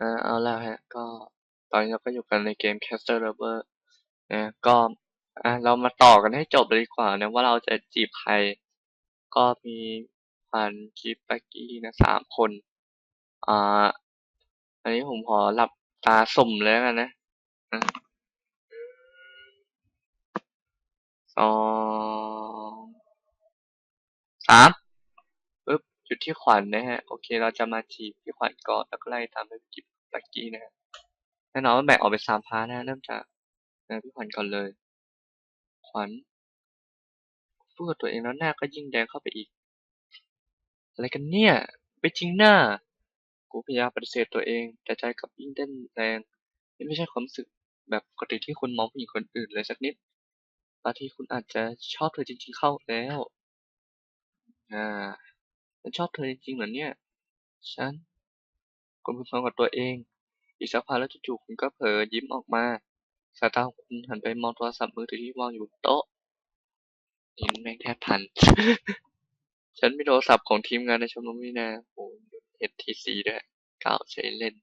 อ่าเอาละฮะก็ตอนนี้เราก็อยู่กันในเกม Caster Lover นะก็อะเรามาต่อกันให้จบเลยดีกว่านะว่าเราจะจีบใคร ก็มีพันกิฟปักกี้นะสามคนอ่าอันนี้ผมขอหลับตาสุ่มเลยแล้วกันนะอะสองสาม จุดที่ขวัญนะฮะ โอเค เราจะมาจีบพี่ขวัญก่อน แล้วก็ไล่ตามไปกิฟปักกี้นะฮะ แน่นอนว่าแบ่งออกเป็นสามพาร์ทนะเริ่มจากนะพี่ขวัญก่อนเลย ขวัญพูดกับตัวเองแล้วหน้าก็ยิ่งแดงเข้าไปอีก อะไรกันเนี่ยไม่จริงหน้า กูพยายามปฏิเสธตัวเอง แต่ใจกลับยิ่งเต้นแรงนี่ไม่ใช่ความรู้สึกแบบปกติที่คุณมองผู้หญิงคนอื่นเลยสักนิดบางทีคุณอาจจะชอบเธอจริงๆเข้าแล้ว อ่า ฉันชอบเธอจริงๆเหรอเนี่ย ฉันคุณพึมพำกับตัวเอง อีกสักพักแล้วจู่ๆคุณก็เผลอยิ้มออกมา สายตาของคุณหันไปมองโทรศัพท์มือถือที่วางอยู่บนโต๊ะนี่แม่งแทบพัน ฉันมีโทรศัพท์ของทีมงานในชมรมนี่นาโอ้เห็ดทีซีด้วยก้าวใช้เล่น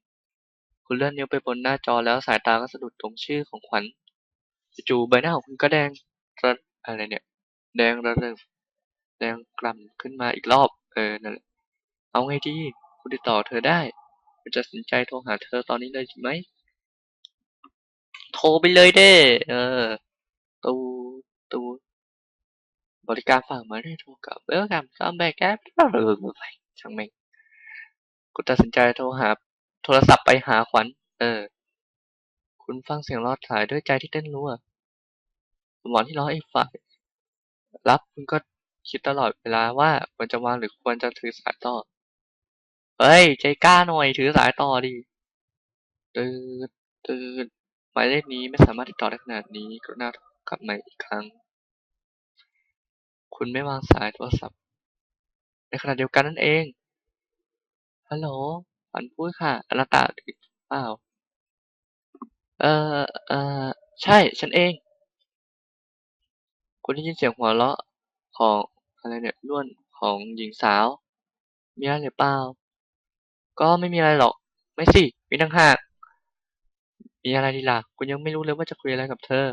คุณเลื่อนนิ้วไปบนหน้าจอแล้วสายตาก็สะดุดตรงชื่อของขวัญจู่ๆใบหน้าของคุณก็แดงระอะไรเนี่ย แดงระเริงแดงกล่ำขึ้นมาอีกรอบ เออนั่นแหละเอาไงดีคุณติดต่อเธอได้คุณจะสนใจโทรหาเธอตอนนี้เลยใช่ไหมโทรไปเลยเด้เออ ตู ตู บริการฝากหมายเลขโทรกลับเวลกัมซัมแบกแอปเออไปช่างแม่งกูตัดสินใจโทรหา โทรศัพท์ไปหาขวัญ เออ คุณฟังเสียงรอดสายด้วยใจที่เต้นรัวสมองที่รอไอีกฝ่ายรับคุณก็ คิดตลอดเวลาว่าควรจะวางหรือควรจะถือสายต่อ เฮ้ย ใจกล้าหน่อยถือสายต่อดิตื่นตื่นหมายเลขนี้ไม่สามารถติดต่อได้ขนาดนี้กรุณากลับมาอีกครั้ง คุณไม่วางสายโทรศัพท์ ในขณะเดียวกันนั่นเอง ฮัลโหลฝันพูดค่ะอนาตาหรือเปล่า เออเออใช่ ฉันเอง คุณได้ยินเสียงหัวเราะของ อะไรเนี่ยล้วนของหญิงสาว มีอะไรหรือเปล่า ก็ไม่มีอะไรหรอก ไม่สิ มีต่างหาก มีอะไรดีล่ะ คุณยังไม่รู้เลยว่าจะคุยอะไรกับเธอ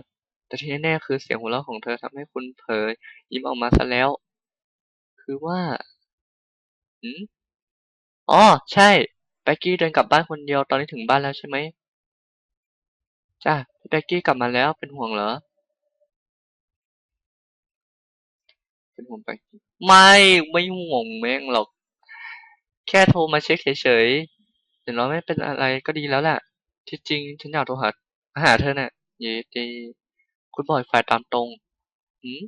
แต่ที่แน่ๆคือเสียงหัวเราะของเธอทำให้คุณเผลอยิ้มออกมาซะแล้ว คือว่าหืมอ๋อ ใช่แบ็กกี้เดินกลับบ้านคนเดียวตอนนี้ถึงบ้านแล้วใช่ไหมจ้าแบ็กกี้กลับมาแล้วเป็นห่วงเหรอ เป็นห่วงแบ็กกี้ไม่ไม่ห่วงแม่งหรอก แค่โทรมาเช็คเฉยๆอย่างน้อยไม่เป็นอะไรก็ดีแล้วแหละที่จริงฉันอยากโทรหาหาเธอเน่ะเยดีคุณบอกฝ่ายตามตรงหืม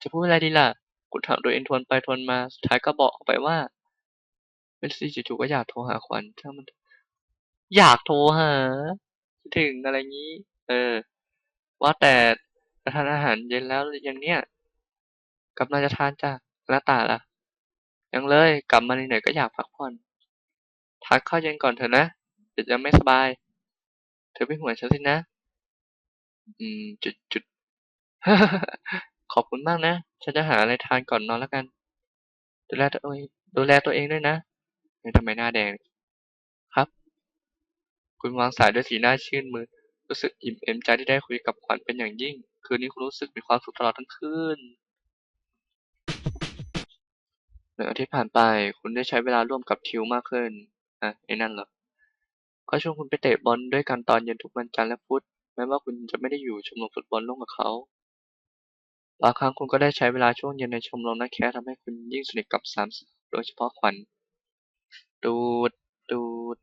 จะพูดอะไรดีล่ะคุณถามโดยเอ็นทวนไปทวนมาสุดท้ายก็บอกไปว่าเป็นสิจู่ๆก็อยากโทรหาขวัญถ้ามัน อยากโทรหาถึงอะไรงี้ เออ ว่าแต่จะทานอาหารเย็นแล้วอยังเนี่ย กำลังจะทานจ้ะแล้วตาล่ะ ยังเลยกลับมาเหนื่อยก็อยากพักผ่อนทานข้าวเย็นก่อนเถอะนะเดี๋ยวจะไม่สบาย เธอเป็นห่วงฉันสินะ อืม จุดจุดขอบคุณมากนะ ฉันจะหาอะไรทานก่อนนอนแล้วกัน ดูแลตัวเองดูแลตัวเองด้วยนะไม่ทำไมหน้าแดง ครับ คุณวางสายด้วยสีหน้าชื่นมือ รู้สึกอิ่มเอมใจที่ได้คุยกับขวัญเป็นอย่างยิ่ง คืนนี้คุณรู้สึกมีความสุขตลอดทั้งคืน หนึ่งอาทิตย์ผ่านไป คุณได้ใช้เวลาร่วมกับทิวมากขึ้นอะไอ้นั่นเหรอเขาชวนคุณไปเตะบอลด้วยกันตอนเย็นทุกวันจันทร์และพุธ แม้ว่าคุณจะไม่ได้อยู่ชมรมฟุตบอลร่วมกับเขาบางครั้งคุณก็ได้ใช้เวลาช่วงเย็นในชมรมนักแคสทำให้คุณยิ่งสนิทกับสามสาวโดยเฉพาะขวัญ ดูด ดูด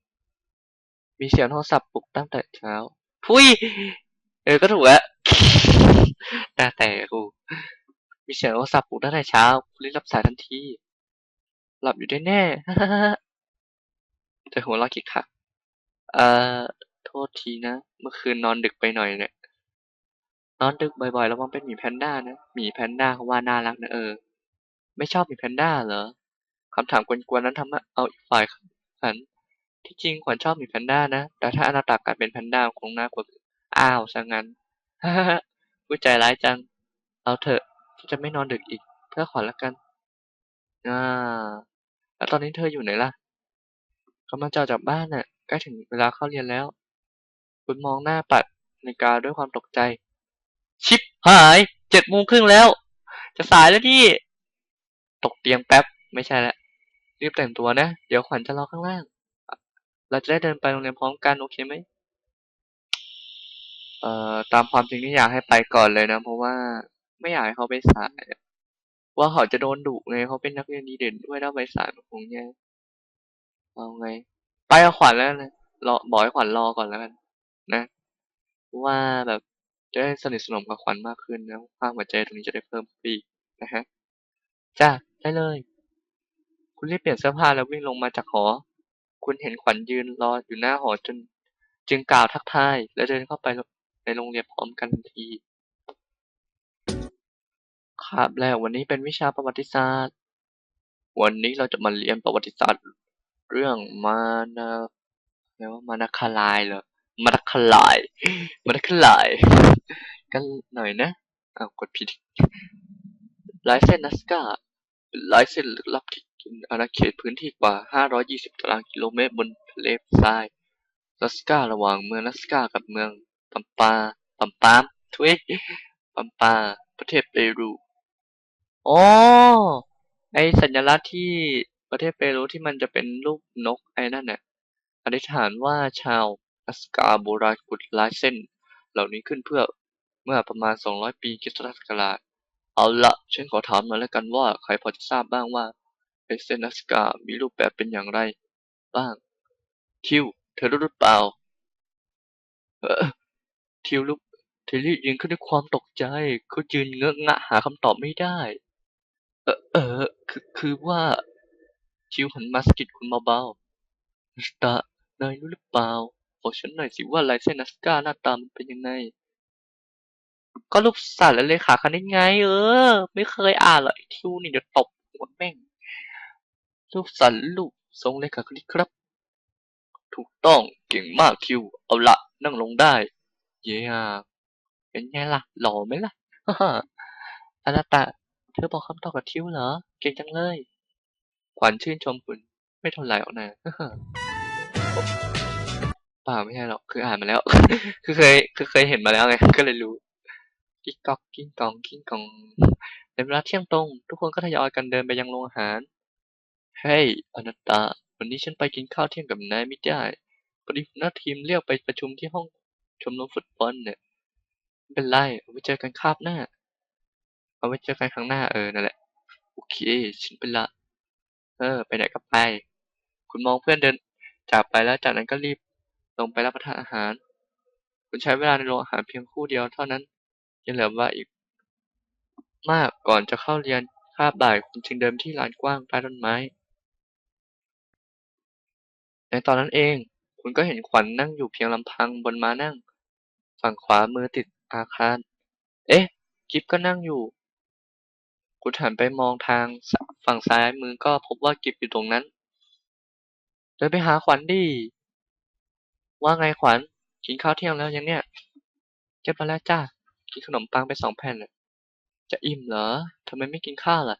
มีเสียงโทรศัพท์ปลุกตั้งแต่เช้า พุย เออ ก็ถูกแล้วหน้าแต่กู มีเสียงโทรศัพท์ปลุกตั้งแต่เช้าคุณรีบรับสายทันที หลับอยู่ได้แน่เธอหัวเราะคิกคักเอ่อโทษทีนะ เมื่อคืนนอนดึกไปหน่อยเนี่ย นอนดึกบ่อยๆระวังเป็นหมีแพนด้านะ หมีแพนด้าเขาว่าน่ารักนะเออ ไม่ชอบหมีแพนด้าเหรอคำถามกวนๆนั้นทำให้เอาอีกฝ่ายขัน ที่จริงขวัญชอบหมีแพนด้านะ แต่ถ้าอนาตากลายเป็นแพนด้าคงน่ากลัวอ้าวซะงั้นผู้ใจร้ายจัง เอาเถอะฉันจะไม่นอนดึกอีก เพื่อขวัญละกัน อ่า แล้วตอนนี้เธออยู่ไหนล่ะกำลังจะออกจากบ้านน่ะล้ถึงเวลาเข้าเรียนแล้ว คุณมองหน้าปัดนาฬิกาด้วยความตกใจ ชิปหาย เจ็ดโมงครึ่งแล้ว จะสายแล้วพี่ ตกเตียงแป๊บ ไม่ใช่ล้วรีบแต่งตัวนะ เดี๋ยวขวัญจะรอข้างล่าง เราจะได้เดินไปโรงเรียนพร้อมกันโอเคไหมเอ่อ ตามความจริงที่อยากให้ไปก่อนเลยนะ เพราะว่าไม่อยากให้เขาไปสาย ว่าเขาจะโดนดุไงเขาเป็นนักเรียนดีเด่นด้วยถ้าไปสายมันคงแย่เอาไง ไปเอาขวัญแล้วนะรอบอกให้ขวัญรอก่อนแล้วกันนะว่าแบบจะได้สนิทสนมกับขวัญมากขึ้นนะภาพหัวใจตรงนี้จะได้เพิ่มขึ้นอีกนะฮะจ้าได้เลย คุณรีบเปลี่ยนเสื้อผ้าแล้ววิ่งลงมาจากหอ คุณเห็นขวัญยืนรออยู่หน้าหอจน จึงกล่าวทักทาย และเดินเข้าไปในโรงเรียนพร้อมกันทันที ครับแรกวันนี้เป็นวิชาประวัติศาสตร์ วันนี้เราจะมาเรียนประวัติศาสตร์ เรื่องมานาเรียกว่ามานาคาลายเหรอมานาคาลายมานาคาลายกันหน่อยนะอ้าวกดผิดลายเส้นนัสกาลายเส้นลึกลับที่กินอาณาเขตพื้นที่กว่า 520 ตารางกิโลเมตรบนทะเลทรายนัสการะหว่างเมืองนัสกากับเมืองปัมปาปัมปามทวีปัมปาประเทศเปรู อ๋อไอสัญลักษณ์ที่ประเทศเปรูที่มันจะเป็นรูปนกไอ้นั่นน่ะอธิษฐานว่าชาวอัสกาโบราณขุดลายเส้น เหล่านี้ขึ้นเพื่อเมื่อประมาณ 200 ปีคริสตศักราช เอาละฉันขอถามหน่อยแล้วกันว่า ใครพอจะทราบบ้างว่าไอเส้นอัสกา มีรูปแบบเป็นอย่างไร บ้าง ทิว เธอรู้หรือเปล่าเออทิวลุกเทลลี่ยืนขึ้นด้วยความตกใจเขายืนเงอะงะหาคำตอบไม่ได้ เออเออคือ คือว่าทิวหันมาสะกิดคุณเบาๆนสตานายรู้หรือเปล่า บอกฉันหน่อยสิว่าลายเส้นนัสกาหน้าตามันเป็นยังไง ก็รูปสัตว์และเลขาคณิตไง เออ ไม่เคยอ่านหรอกไอ้ทิวนี่เดี๋ยวตบหัวแม่ง รูปสัตว์รูปทรงเลขาคณิตครับ ถูกต้องเก่งมากทิว เอาละนั่งลงได้ เย้อะเป็นไงล่ะ หล่อไหมล่ะฮ่าฮ่าอนาตะ เธอบอกคำตอบกับทิวเหรอ เก่งจังเลย ขวัญชื่นชมคุณ ไม่ท่าไหร่หรอกนะฮ่เปล่าไม่ใช่หรอก คืออ่านมาแล้ว คือเคย คือเคยเห็นมาแล้วไง ก็เลยรู้ กิ๊กก๊อกกิ้งกองกิ้งกอง ในเวลาเที่ยงตรง ทุกคนก็ทยอยกันเดินไปยังโรงอาหาร เฮ้ยอนัตตา วันนี้ฉันไปกินข้าวเที่ยงกับนายไม่ได้พอดีหัวหน้าทีมเรียกไปประชุมที่ห้องชมรมฟุตบอลเนี่ย เป็นไร ไว้เจอกันคาบหน้า เอาไว้เจอกันครั้งหน้าเออนั่นแหละ โอเค ฉันไปละ เออ ไปไหนก็ไป คุณมองเพื่อนเดินจากไปแล้วจากนั้นก็รีบลงไปรับประทานอาหาร คุณใช้เวลาในโรงอาหารเพียงคู่เดียวเท่านั้น ยังเหลือวลาอีก มากก่อนจะเข้าเรียนคาบบ่ายคุณจึงเดินที่ลานกว้างใต้ต้นไม้ ในตอนนั้นเอง คุณก็เห็นขวัญนั่งอยู่เพียงลำพังบนม้านั่ง ฝั่งขวามือติดอาคาร เอ๊ะ กิฟก็นั่งอยู่ คุณหันไปมองทางฝั่งซ้ายมือก็พบว่ากิฟอยู่ตรงนั้น เดินไปหาขวัญดิ ว่าไงขวัญ กินข้าวเที่ยงแล้วยังเนี่ยเก็บมาแล้วจ้ากินขนมปังไปสองแผ่นจะอิ่มเหรอทำไมไม่กินข้าวล่ะ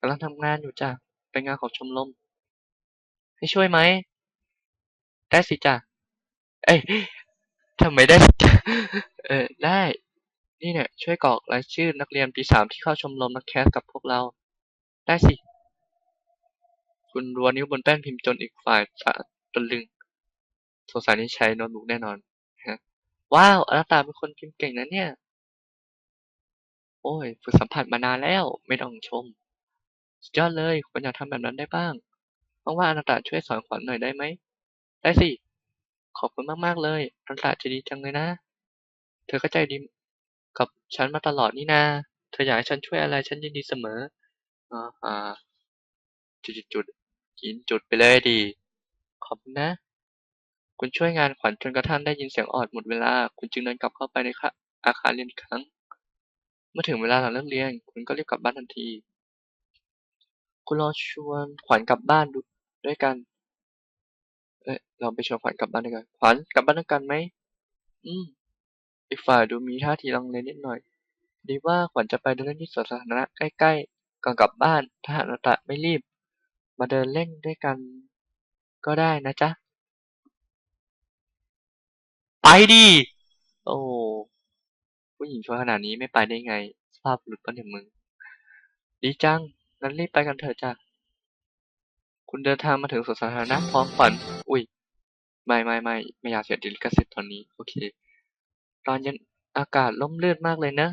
กำลังทำงานอยู่จ้ะเป็นงานของชมรม ให้ช่วยไหม ได้สิจ้ะ เอ้ยทำไมได้สิจ้ะเออ ได้ นี่เนี่ย ช่วยกรอกรายชื่อนักเรียนปีสามที่เข้าชมรมนักแคสกับพวกเรา ได้สิ คุณรัวนิ้วบนแป้นพิมพ์จนอีกฝ่ายตะตะลึงสงสัยนี่ใช้โน้ตบุ๊กแน่นอนฮะว้าวอนาตาเป็นคนพิมพ์เก่งนะเนี่ย โอ้ยฝึกสัมผัสมานานแล้วไม่ต้องชม สุดยอดเลยควรอยากทำแบบนั้นได้บ้างว่างๆอนาตาช่วยสอนขวัญหน่อยได้ไหม ได้สิ ขอบคุณมากๆเลยอนาตาจะดีจังเลยนะ เธอก็ใจดี กับฉันมาตลอดนี่นา เธออยากให้ฉันช่วยอะไรฉันยินดีเสมออ่าอ่าจุดจุดจุดกินจุดไปเลยดี ขอบคุณนะ คุณช่วยงานขวัญจนกระทั่งได้ยินเสียงออดหมดเวลา คุณจึงเดินกลับเข้าไปในค่ะอาคารเรียนอีกครั้ง เมื่อถึงเวลาหลังเลิกเรียน คุณก็รีบกลับบ้านทันที คุณรอชวนขวัญกลับบ้านดูด้วยกัน เอ้ยเราไปชวนขวัญกลับบ้านด้วยกัน ขวัญกลับบ้านด้วยกันไหม อืม อีกฝ่ายดูมีท่าทีลังเลนิดหน่อย ดีว่าขวัญจะไปเดินเล่นที่สวนสาธารณะใกล้ๆ ก่อนกลับบ้าน ถ้าหานาตะไม่รีบ มาเดินเล่นด้วยกัน ก็ได้นะจ๊ะ ไปดิ โอ้ ผู้หญิงช่วยขนาดนี้ไม่ไปได้ไง สภาพหลุดปะเนี่ยมึง ดีจัง งั้นรีบไปกันเถอะจ้ะ คุณเดินทางมาถึงสวนสาธารณะพร้อมขวัญ อุ้ย ไม่ไม่ไม่ไม่อยากเสียดิลิขสิทธิ์ตอนนี้ โอเค ตอนเย็นอากาศร่มรื่นมากเลยนะ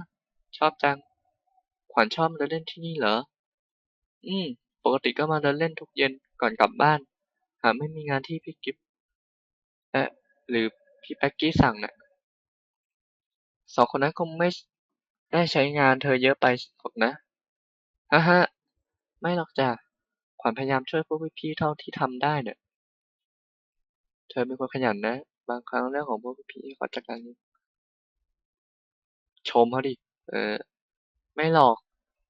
ชอบจัง ขวัญชอบมาเดินเล่นที่นี่เหรอ อืม ปกติก็มาเดินเล่นทุกเย็นก่อนกลับบ้าน หากไม่มีงานที่พี่กิฟเอะหรือพี่แป๊กกี้สั่งน่ะ สองคนนั้นคงไม่ได้ใช้งานเธอเยอะไปหรอกนะ ฮ่าฮ่าไม่หรอกจ้ะ ขวัญพยายามช่วยพวกพี่ๆเท่าที่ทำได้เนี่ย เธอเป็นคนขยันนะ บางครั้งเรื่องของพวกพี่ๆขอจัดการเอง ชมเขาดิ เออ ไม่หรอก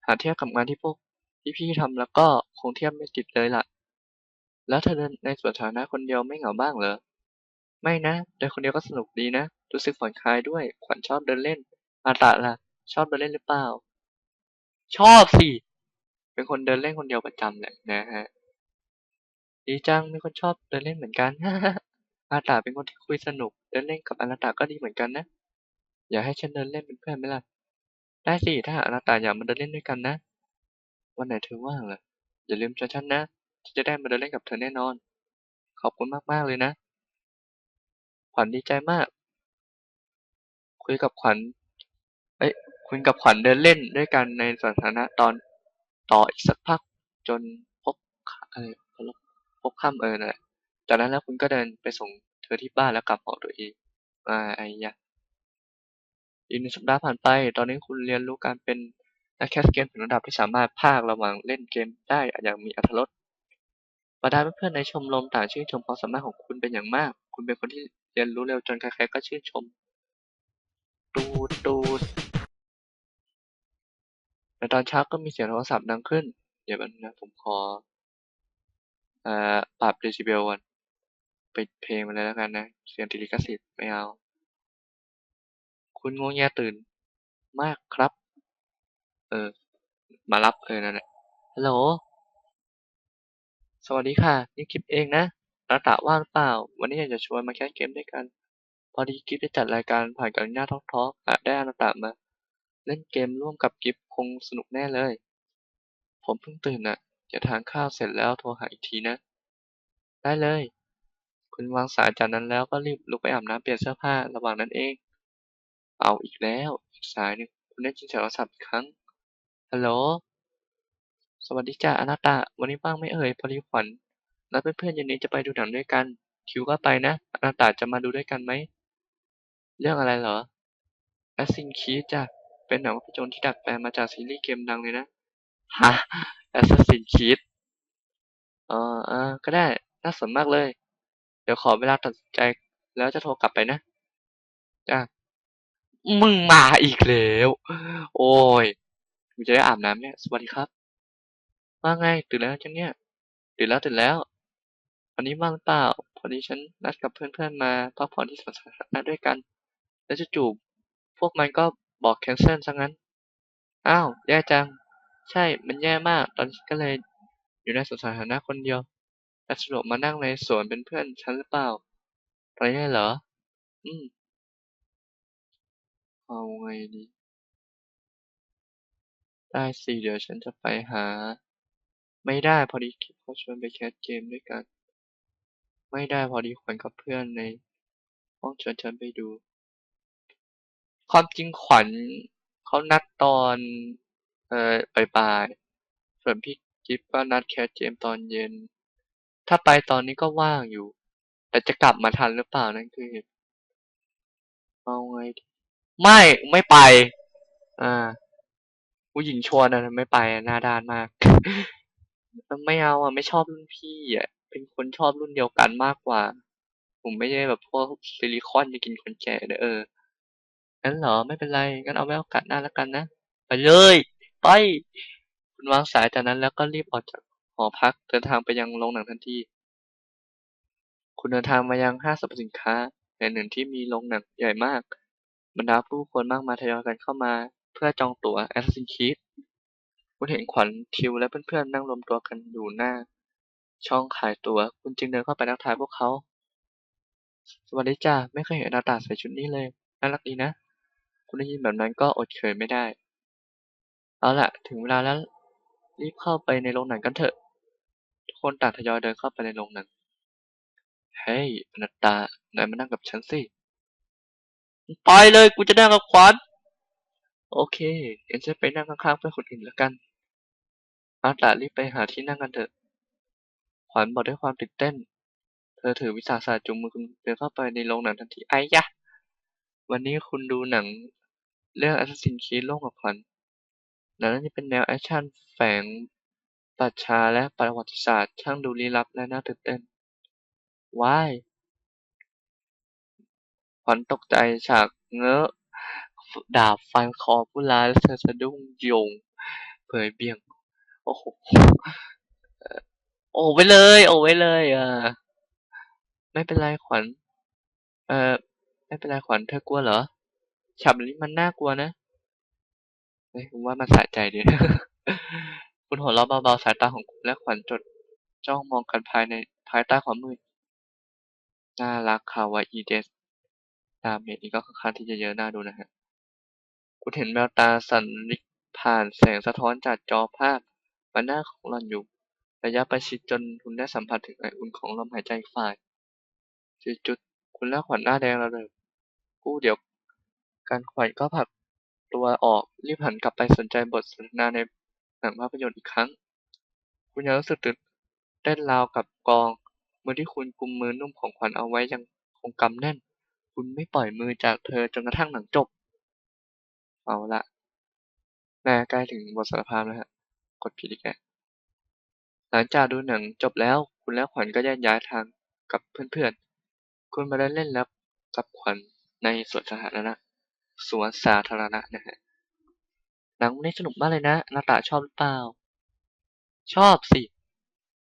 หาเทียบกับงานที่พวกพี่ๆทำแล้วก็คงเทียบไม่ติดเลยล่ะ แล้วเธอเดินในสวนสาธารณะคนเดียวไม่เหงาบ้างเหรอ ไม่นะ เดินคนเดียวก็สนุกดีนะ รู้สึกผ่อนคลายด้วย ขวัญชอบเดินเล่น อาตะล่ะ ชอบเดินเล่นหรือเปล่า ชอบสิ เป็นคนเดินเล่นคนเดียวประจำแหละนะฮะ ดีจังมีคนชอบเดินเล่นเหมือนกันอาตาเป็นคนที่คุยสนุก เดินเล่นกับอนาตาก็ดีเหมือนกันนะ อยากให้ฉันเดินเล่นเป็นเพื่อนไหมล่ะ ได้สิ ถ้าหากอนาตาอยากมาเดินเล่นด้วยกันนะ วันไหนเธอว่างล่ะ อย่าลืมชวนฉันนะ ฉันจะได้มาเดินเล่นกับเธอแน่นอน ขอบคุณมากๆเลยนะ ขวัญดีใจมาก คุยกับขวัญ เอ้ย คุณกับขวัญเดินเล่นด้วยกันในสวนสาธารณะตอนต่ออีกสักพักจนพบเออพบค่ำเออนั่นแหละจากนั้นแล้วคุณก็เดินไปส่งเธอที่บ้านแล้วกลับหอตัวเองอ่าไอ้ยะ อีกหนึ่งสัปดาห์ผ่านไป ตอนนี้คุณเรียนรู้การเป็นนักแคสเกมถึงระดับที่สามารถพากระหว่างเล่นเกมได้อย่างมีอรรถรสบรรดาเพื่อนๆในชมรมต่างชื่นชมความสามารถของคุณเป็นอย่างมาก คุณเป็นคนที่เรียนรู้เร็วจนใครๆก็ชื่นชม ตูดตูดในตอนเช้าก็มีเสียงโทรศัพท์ดังขึ้น เดี๋ยวแป๊บนึงนะผมขอเอ่อปรับเดซิเบลก่อนปิดเพลงมาเลยแล้วกันนะ เสียงติลิขสิทธิ์ไม่เอา คุณงงแงตื่นมากครับ เออ มารับเออนั่นแหละฮัลโหล สวัสดีค่ะ นี่กิฟเองนะนาตะว่างเปล่า วันนี้อยากจะชวนมาแคสเกมด้วยกัน พอดีกิฟได้จัดรายการผ่านการหน้าทอกทอกหากได้อนาตะมา เล่นเกมร่วมกับกิฟคงสนุกแน่เลย ผมเพิ่งตื่นน่ะเดี๋ยวทานข้าวเสร็จแล้วโทรหาอีกทีนะ ได้เลย คุณวางสายจากนั้นแล้วก็รีบลุกไปอาบน้ำเปลี่ยนเสื้อผ้าระหว่างนั้นเอง เอาอีกแล้ว อีกสายหนึ่งคุณได้ยินเสียงโทรศัพท์อีกครั้ง ฮัลโหล สวัสดีจ้าอนาตะวันนี้ว่างไม่เอ่ย พอดีขวัญนัดเพื่อนๆเย็นนี้จะไปดูหนังด้วยกัน คิวก็ไปนะ อนาตะจะมาดูด้วยกันไหม เรื่องอะไรเหรอ Assassin's Creed จ้ะ เป็นหนังภาพยนตร์ที่ดัดแปลงมาจากซีรีส์เกมดังเลยนะ ฮะ Assassin's Creed เออเออก็ได้ น่าสนมากเลย เดี๋ยวขอเวลาตัดสินใจ แล้วจะโทรกลับไปนะ จ้า มึงมาอีกแล้ว โอ้ยกูจะได้อาบน้ำเนี่ย สวัสดีครับ ว่าไง ตื่นแล้วจังเนี่ย ตื่นแล้วตื่นแล้ว วันนี้ว่างหรือเปล่า พอดีฉันนัดกับเพื่อนๆมาพักผ่อนที่สวนสาธารณะด้วยกัน แล้วจู่ๆพวกมันก็บอกแคนเซิลซะงั้น อ้าว แย่จัง ใช่ มันแย่มาก ตอนก็เลยอยู่ในสวนสาธารณะคนเดียวแต่สะดวกมานั่งในสวนเป็นเพื่อนฉันหรือเปล่าตอนนี้เหรอ อืม เอาไงดี ได้สิ เดี๋ยวฉันจะไปหา ไม่ได้พอดีคิดเขาชวนไปแคสเกมด้วยกัน ไม่ได้พอดีขวัญกับเพื่อนในห้องชวนฉันไปดู ความจริงขวัญเขานัดตอน เอ่อบ่ายๆส่วนพี่กิฟก็นัดแคสเกมตอนเย็น ถ้าไปตอนนี้ก็ว่างอยู่ แต่จะกลับมาทันหรือเปล่านั่นคือเหตุ ไม่ไม่ไป อ่าผู้หญิงชวนอะไม่ไปหน้าด้านมาก ไม่เอาอะ ไม่ชอบรุ่นพี่อะ เป็นคนชอบรุ่นเดียวกันมากกว่า ผมไม่ใช่แบบพวกซิลิคอนจะกินคนแก่เด้อเอองั้นเหรอไม่เป็นไรงั้นเอาไว้โอกาสหน้าแล้วกันนะไปเลย ไป คุณวางสายจากนั้นแล้วก็รีบออกจากหอพักเดินทางไปยังโรงหนังทันทีคุณเดินทางมายังห้างสรรพสินค้าแห่งหนึ่งที่มีโรงหนังใหญ่มาก บรรดาผู้คนมากมายทยอยกันเข้ามา เพื่อจองตั๋ว Assassin's Creed คุณเห็นขวัญทิวและเพื่อนๆนั่งรวมตัวกันอยู่หน้า ช่องขายตั๋ว คุณจึงเดินเข้าไปทักทายพวกเขา สวัสดีจ้า ไม่เคยเห็นอนาตาใส่ชุดนี้เลย น่ารักดีนะ คุณได้ยินแบบนั้นก็อดเขินไม่ได้ เอาล่ะถึงเวลาแล้ว รีบเข้าไปในโรงหนังกันเถอะ ทุกคนต่างทยอยเดินเข้าไปในโรงหนัง เฮ้ยอนัตตานายมานั่งกับฉันสิ ไปเลยกูจะนั่งกับขวัญโอเคเอ็นจะไปนั่งข้างๆเพื่อนคนอื่นแล้วกันอนัตารีบไปหาที่นั่งกันเถอะ ขวัญบอกด้วยความตื่นเต้น เธอถือวิสาสะจูงมือคุณเดินเข้าไปในโรงหนังทันทีไอ้ยะ วันนี้คุณดูหนังเรื่อง Assassin's Creed ร่วมกับขวัญหนังเรื่องนี้เป็นแนวแอคชั่นแฝงปรัชญาและประวัติศาสตร์ช่างดูลี้ลับและน่าตื่นเต้นว้าย ขวัญตกใจฉากเงอะดาบฟันคอผู้ร้ายและเธอสะดุ้งโยง เผยเบี่ยง โอ้โหโอ้ไปเลย โอ้ไปเลยอ่าไม่เป็นไรขวัญ เออไม่เป็นไรขวัญเธอกลัวเหรอฉากแบนี้มันน่ากลัวนะเฮ้ยผมว่ามันสะใจดีคุณหัวเราะเบาๆสายตาของคุณและขวัญจดจ้องมองกันภายในภายใต้ความมืดน่ารักคาวาอีเดส ดาเมจนี้ก็ค่อนข้างที่จะเยอะน่าดูนะฮะคุณเห็นแววตาสันลิกผ่านแสงสะท้อนจากจอภาพบนหน้าของหล่อนอยู่ ระยะประชิดจนคุณได้สัมผัสถึงไออุ่นของลมหายใจฝ่ายจุดคุณและขวัญหน้าแดงระเริงกู้เดี๋ยว การขวัญก็ผลักตัวออกรีบหันกลับไปสนใจบทสนทนาในหนังภาพยนตร์อีกครั้ง คุณยังรู้สึกตื่นเต้นราวกับกองมือที่คุณกุมมือนุ่มของขวัญเอาไว้ยังคงกำแน่น คุณไม่ปล่อยมือจากเธอจนกระทั่งหนังจบ เอาละแม่ใกล้ถึงบทสารภาพแล้วฮะ กดผิดอีกแล้วหลังจากดูหนังจบแล้วคุณและขวัญก็แยกย้ายทางกับเพื่อนๆ คุณมาได้เล่นแล้วกับขวัญในสวนสาธารณะสวนสาธารณะนะฮะหนังนี้สนุกมากเลยนะนาตาชอบหรือเปล่า ชอบสิ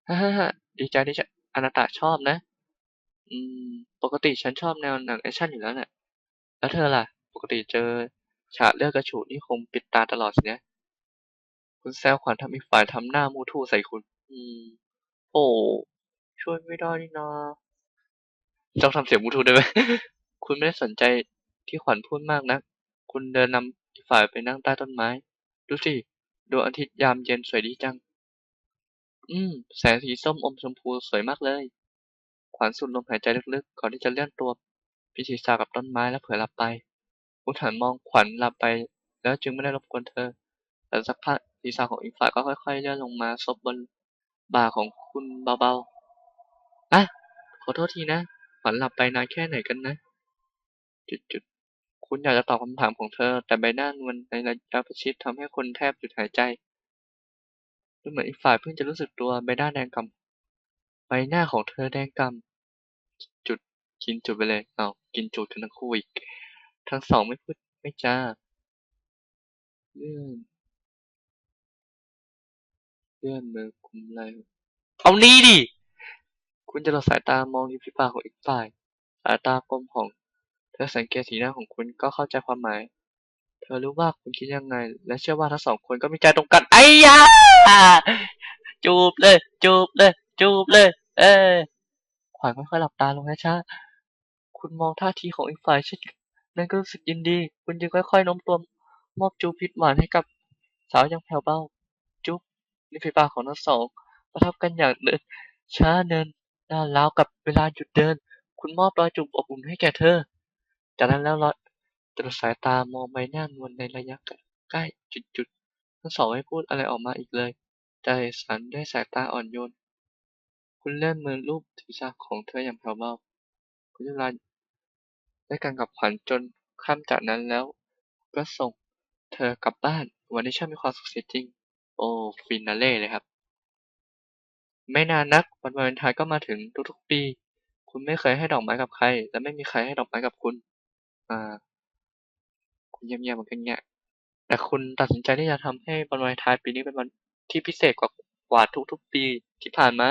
ฮ่าฮ่าฮ่าดีใจที่จะอนาตาชอบนะ อืม ปกติฉันชอบแนวหนังแอคชั่นอยู่แล้วน่ะ แล้วเธอล่ะ ปกติเจอฉากเลือดกระฉูดนี่คงปิดตาตลอดสินะ คุณแซวขวัญทำอีกฝ่ายทำหน้ามูทู่ใส่คุณ อืม โอ้ช่วยไม่ได้นี่นาต้องทำเสียงมูทู่ด้ไหม คุณไม่ได้สนใจที่ขวัญพูดมากนะคุณเดินนำอีกฝ่ายไปนั่งใต้ต้นไม้ ดูสิดวงอาทิตย์ยามเย็นสวยดีจัง อืม แสงสีส้มอมชมพูสวยมากเลย ขวัญสูดลมหายใจลึกๆ ก่อนที่จะเลื่อนตัวพิชิตซากับต้นไม้และเผลอหลับไปคุณหันมองขวัญหลับไป แล้วจึงไม่ได้รบกวนเธอ แต่สักพักศีรษะของอีกฝ่ายก็ค่อยๆเลื่อนลงมาซบบนบ่าของคุณเบาๆอะขอโทษทีนะ ขวัญหลับไปนานแค่ไหนกันนะ จุดๆ คุณอยากจะตอบคำถามของเธอ แต่ใบหน้านวลในระยะประชิดทำให้คนแทบหยุดหายใจดูเหมือนอีกฝ่ายเพิ่งจะรู้สึกตัวใบหน้าแดงกำ ใบหน้าของเธอแดงกำจุดกินจุดไปเลย เอากินจุดกันทั้งคู่อีก ทั้งสองไม่พูดไม่จาเลื่อนเลื่อนมือคุมไหลเอานี้ดิ คุณจะหลดสายตามองริมฝีปากของอีกฝ่าย สายตากลมของ เธอสังเกตสีหน้าของคุณก็เข้าใจความหมาย เธอรู้ว่าคุณคิดยังไง และเชื่อว่าทั้งสองคนก็มีใจตรงกัน ไอ้ยาจูบเลย จูบเลย จูบเลย เออขวัญค่อยๆหลับตาลงช้าคุณมองท่าทีของอีกฝ่ายเช่นนั่นก็รู้สึกยินดี คุณจึงค่อยๆโน้มตัวมอบจูบพิษหวานให้กับสาวย่างแผ่วเบา จุ๊บริมฝีปากของทั้งสองประทับกันอย่างเดินช้าเนินน้าราวกับเวลาหยุดเดิน คุณมอบรอยจูบอบอุ่นให้แก่เธอ จากนั้นแล้วลอยตรสายตามองใบหน้านวลในระยะใกล้จุดๆทั้งสองไม่พูดอะไรออกมาอีกเลยใจสันด้วยสายตาอ่อนโยน คุณเล่นมือลูบศีรษะของเธออย่างแผ่วเบา คุณยุราได้กันกับขวัญจนค่ำจากนั้นแล้ว ก็ส่งเธอกลับบ้าน วันนี้ช่างมีความสุขเสียจริง โอ้ฟินาเล่เลยครับ ไม่นานนักวันวาเลนไทน์ก็มาถึงทุกๆปี คุณไม่เคยให้ดอกไม้กับใคร และไม่มีใครให้ดอกไม้กับคุณ อ่า คุณเงียบๆเหมือนกันเนี่ยแต่คุณตัดสินใจที่จะทำให้วันวาเลนไทน์ปีนี้เป็นวันที่พิเศษกว่ากว่าทุกๆปีที่ผ่านมา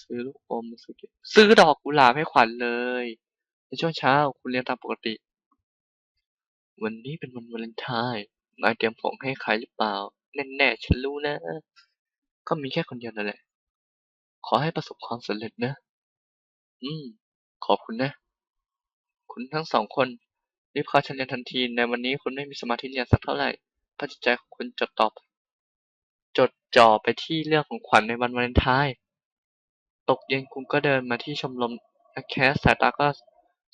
ซื้อลูกอมซื้อเก็บซื้อดอกกุหลาบให้ขวัญเลย ในช่วงเช้าคุณเรียนตามปกติ วันนี้เป็นวันวาเลนไทน์นายเตรียมของให้ใครหรือเปล่า แน่ๆฉันรู้นะ ก็มีแค่คนเดียวนั่นแหละ ขอให้ประสบความสำเร็จนะ อืม ขอบคุณนะ คุณทั้งสองคนรีบเข้าชั้นเรียนทันที ในวันนี้คุณไม่มีสมาธิเรียนสักเท่าไหร่เพราจิตใจของคุณจดต่อจดจ่อไปที่เรื่องของขวัญในวันวาเลนไทน์ ตกเย็นคุณก็เดินมาที่ชมรมนักแคส สายตาก็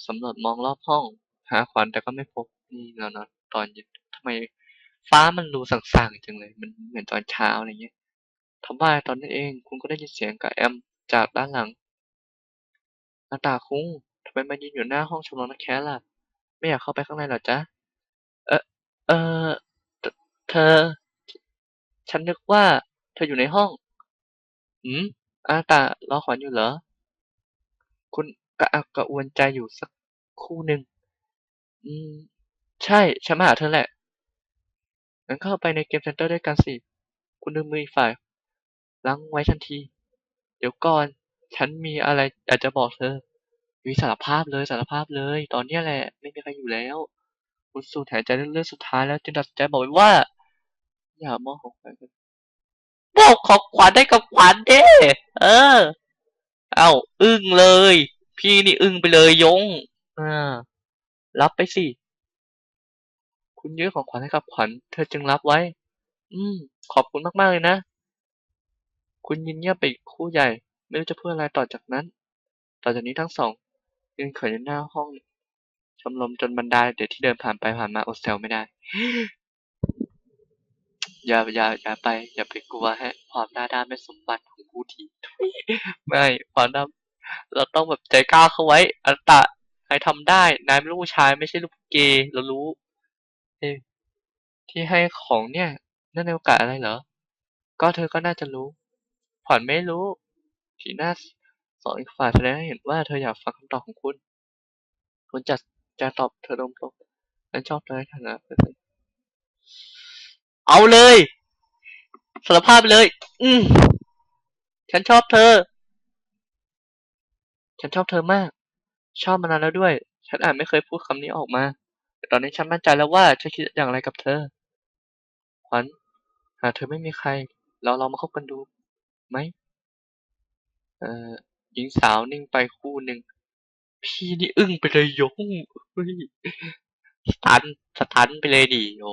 สำรวจมองรอบห้อง หาขวัญแต่ก็ไม่พบ นี่แล้วนะตอนเย็นทำไมฟ้ามันรูสางๆจังเลย มันเหมือนตอนเช้าอะไรเงี้ยทำว่าตอนนั้นเอง คุณก็ได้ยินเสียงกับแอมจากด้านหลังหน้าตาคุงทำไมมายืนอยู่หน้าห้องชมรมนักแคสล่ะ ไม่อยากเข้าไปข้างในหรอจ๊ะ เออเออเธอ ฉันนึกว่า เธออยู่ในห้องหืม อาตารอขวัญอยู่เหรอ คุณกระอักกระอวนใจอยู่สักคู่หนึ่ง อืม ใช่ ฉันมาหาเธอแหละ งั้นเข้าไปในเกมเซ็นเตอร์ด้วยกันสิ คุณดึงมืออีกฝ่ายล้างไว้ทันที เดี๋ยวก่อน ฉันมีอะไรอยากจะบอกเธอวิสารภาพเลยสารภาพเลย ตอนนี้แหละ ไม่มีใครอยู่แล้ว คุณสูดหายใจเรื่องสุดท้ายแล้วจึงตัดสินใจบอกว่า อย่ามองของขวัญ กันบของขวัญได้กับขวัญเด้เออ เอ้าอึ้งเลย พี่นี่อึ้งไปเลยยงอ่ารับไปสิ คุณยื่นของขวัญให้กับขวัญเธอจึงรับไว้ อืม ขอบคุณมากๆเลยนะ คุณยินเงียบไปอีกคู่ใหญ่ ไม่รู้จะพูดอะไรต่อจากนั้น ต่อจากนี้ทั้งสองยืนเขินอยู่หน้าห้องชมรมจนบรรดาเด็กที่เดินผ่านไปผ่านมาอดแซวไม่ได้ อย่าอย่าอย่าไป อย่าไปกลัวฮะ ความหน้าด้านเป็นสมบัติของผู้ที่ไม่ความหน้าเราต้องแบบใจกล้าเข้าไว้ อัตตะนายทำได้นายเป็นลูกชายไม่ใช่ลูกเกย์เรารู้เอที่ให้ของเนี่ย นั่นในโอกาสอะไรเหรอ ก็เธอก็น่าจะรู้ผ่อนไม่รู้สีน้าสองอีกฝ่ายแสดงให้เห็นว่าเธออยากฟังคำตอบของคุณ คุณจะจะตอบเธอตรงๆฉันชอบเธอในฐานะเพื่อน เอาเลยสารภาพเลย อืมฉันชอบเธอ ฉันชอบเธอมาก ชอบมานานแล้วด้วย ฉันอาจไม่เคยพูดคำนี้ออกมาแต่ตอนนี้ฉันมั่นใจแล้วว่าฉันคิดอย่างไรกับเธอ ขวัญ หากเธอไม่มีใคร เราลองมาคบกันดูไหม เอ่อ หญิงสาวนิ่งไปคู่หนึ่ง พี่นี่อึ้งไปเลยยงเฮ้ยสตัน สตันไปเลยดิโอ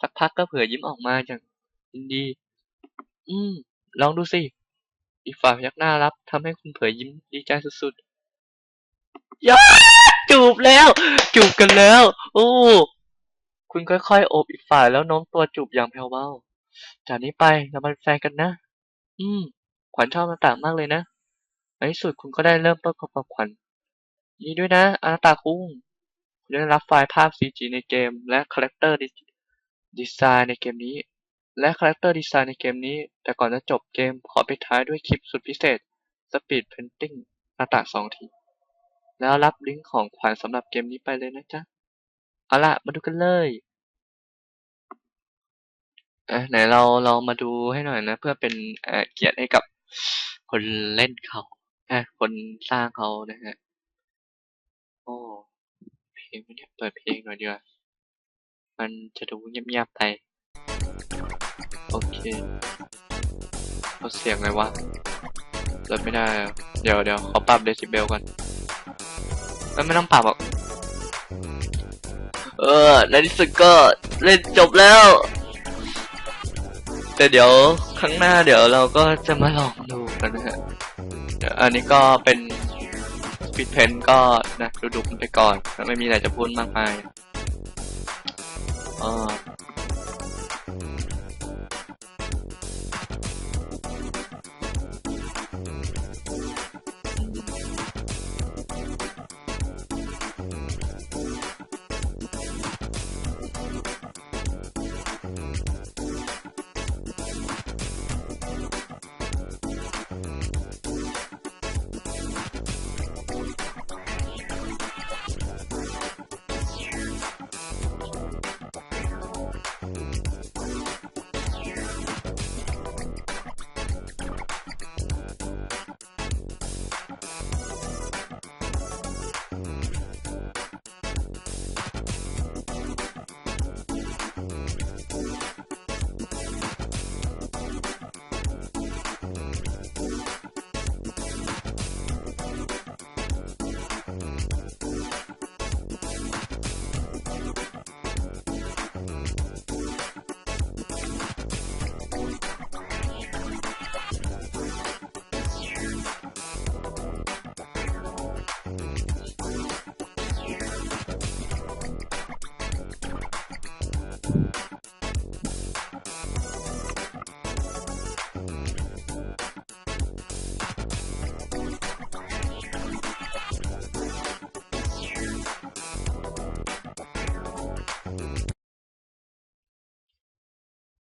สักพักก็เผื่อยิ้มออกมาอย่างยินดี อืม ลองดูสิ อีกฝ่ายพยักหน้ารับทำให้คุณเผยยิ้มดีใจสุดๆยาจูบแล้ว จูบกันแล้ว โอ้ คุณค่อยๆโอบอีกฝ่ายแล้วโน้มตัวจูบอย่างแผ่วเบา จากนี้ไปเราเป็นแฟนกันนะ อืม ขวัญชอบมาต่างมากเลยนะในที่สุดคุณก็ได้เริ่มต้นคบกับขวัญนดีด้วยนะอานาตาคุ้งคุณได้รับไฟล์ภาพ CG ในเกม และคาแรคเตอร์ดี ดีไซน์ในเกมนี้ และคาแรคเตอร์ดีไซน์ในเกมนี้ แต่ก่อนจะจบเกมขอปิดท้ายด้วยคลิปสุดพิเศษ Speed Painting หน้าตาสองที แล้วรับลิงก์ของขวัญสำหรับเกมนี้ไปเลยนะจ๊ะ เอาล่ะ มาดูกันเลยอะไหนเราลองมาดูให้หน่อยนะ เพื่อเป็นเเกียรติให้กับคนเล่นเขาอะคนสร้างเขานะฮะ โอ้ เพลงเนี่ยเปิดเพลงหน่อยดีกว่า มันจะดูเงียบๆไป โอเคลดเสียงเลยวะลดไม่ได้ เดี๋ยวเดี๋ยวขอปรับเดซิเบลก่อนไม่ไม่ต้องปรับหรอก เออในที่สุดก็เล่นจบแล้ว แต่เดี๋ยวครั้งหน้าเดี๋ยวเราก็จะมาลองดูกันนะฮะอันนี้ก็เป็นปิดเพนก็นะดูดูกันไปก่อน ไม่มีอะไรจะพูดมากมาย อ่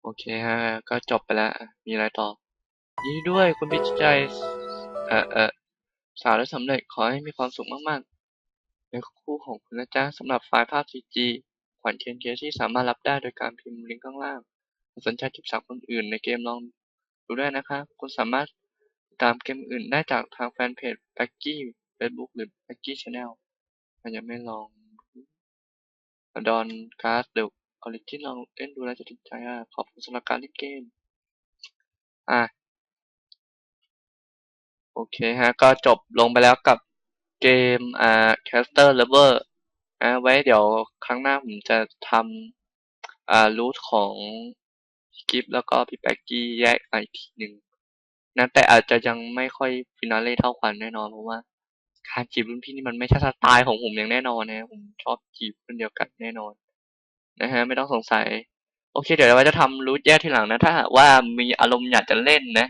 โอเคฮะ ก็จบไปแล้ว มีอะไรต่อ ยินดีด้วยคุณพิจัยเอ่อเอ่อสาวและสำเร็จขอให้มีความสุขมากๆ ในคู่ของคุณนะจ๊ะสำหรับไฟล์ภาพ CG ขวัญเทียนเคสที่สามารถรับได้โดยการพิมพ์ลิงก์ข้างล่างสนใจจีบสาวคนอื่นในเกมลองดูได้นะครับคุณสามารถตามเกมอื่นได้จากทางแฟนเพจ b a c k y Facebook หรือ b a c k y Channel ยังไม่ลองดอนการ์ดเดอะ ออริจินลองเล่นดูแล้วจะติดใจอะขอบคุณสำหรับการเล่นเกม อะ โอเคฮะ ก็จบลงไปแล้วกับเกมอ่า Caster Lover อ่าไว้เดี๋ยวครั้งหน้าผมจะทำอ่ารูทของกิฟแล้วก็พี่แป๊กกี้แยกอีกทีหนึ่งนะแต่อาจจะยังไม่ค่อยฟินาเล่เท่าควันแน่นอนเพราะว่าการจีบรุ่นพี่นี่มันไม่ใช่สไตล์ของผมอย่างแน่นอนนะผมชอบจีบคนเดียวกันแน่นอน นะฮะไม่ต้องสงสัย โอเค เดี๋ยวเราจะทำรูทแยกทีหลังนะ ถ้าว่ามีอารมณ์อยากจะเล่นนะ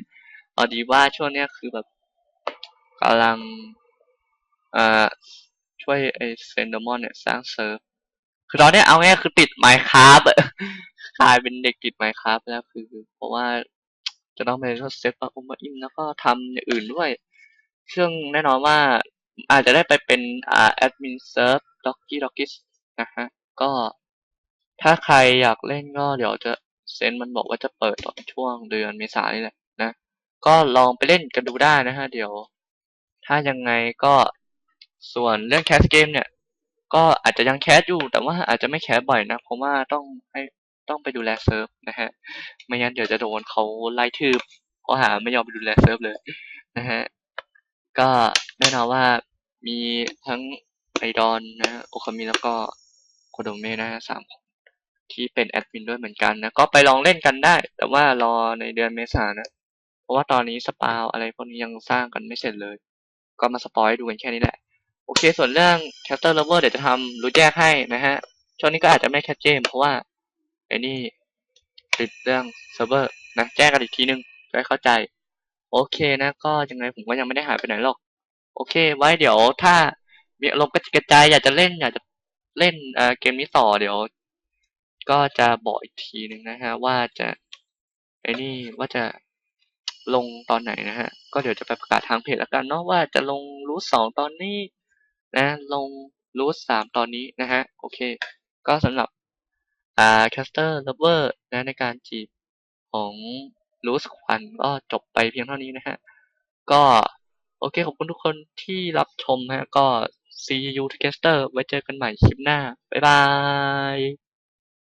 เอาดีว่าช่วงเนี้ยคือแบบกำลังอ่าช่วยไอเซนเดอร์มอนเนี่ยสร้างเซิร์ฟคือตอนเนี้ยเอาง่ายคือติดไมค์คราฟอะกลายเป็นเด็กติดไมค์คราฟแล้วคือ เพราะว่าจะต้องไปเซตปะอุมาอิมแล้วก็ทำอย่างอื่นด้วย ซึ่งแน่นอนว่าอาจจะได้ไปเป็นอ่าแอดมินเซิร์ฟด็อกกี้ด็อกกี้นะฮะ ก็ ถ้าใครอยากเล่นก็เดี๋ยวจะเซนมันบอกว่าจะเปิดตอนช่วงเดือนเมษายนนี่แหละนะ ก็ลองไปเล่นกันดูได้นะฮะ เดี๋ยว ถ้ายังไงก็ส่วนเรื่องแคสเกมเนี่ย ก็อาจจะยังแคสอยู่ แต่ว่าอาจจะไม่แคสบ่อยนะเพราะว่าต้องให้ต้องไปดูแลเซิร์ฟนะฮะ ไม่งั้นเดี๋ยวจะโดนเขาไล่ทืบข้อหาไม่ยอมไปดูแลเซิร์ฟเลยนะฮะ ก็แน่นอนว่ามีทั้งไอดอนนะโอคามิแล้วก็โคโดเมะนะสามคน ที่เป็นแอดมินด้วยเหมือนกันนะ ก็ไปลองเล่นกันได้ แต่ว่ารอในเดือนเมษานะ เพราะว่าตอนนี้สปาวอะไรพวกนี้ยังสร้างกันไม่เสร็จเลย ก็มาสปอยดูกันแค่นี้แหละ โอเค ส่วนเรื่อง Caster Lover เดี๋ยวจะทำรู้แยกให้นะฮะ ช่วงนี้ก็อาจจะไม่แคชเจมเพราะว่าไอ้นี่ติดเรื่องเซิร์ฟเวอร์นะแจ้งกันอีกทีนึงจะได้เข้าใจ โอเคนะ ก็ยังไงผมก็ยังไม่ได้หายไปไหนหรอก โอเค ไว้เดี๋ยวถ้ามีอารมณ์กระจิกกระจายอยากจะเล่นอยากจะเล่นเออเกมนี้ต่อเดี๋ยว ก็จะบอกอีกทีหนึ่งนะฮะว่าจะไอ้นี่ว่าจะลงตอนไหนนะฮะ ก็เดี๋ยวจะไปประกาศทางเพจแล้วกันเนาะว่าจะลงรูทสองตอนนี้นะ ลงรูทสามตอนนี้นะฮะ โอเค ก็สำหรับอ่า caster lover นะในการจีบของรูทควันก็จบไปเพียงเท่านี้นะฮะ ก็โอเค ขอบคุณทุกคนที่รับชมฮะ ก็ see you together ไว้เจอกันใหม่คลิปหน้า บ๊ายบาย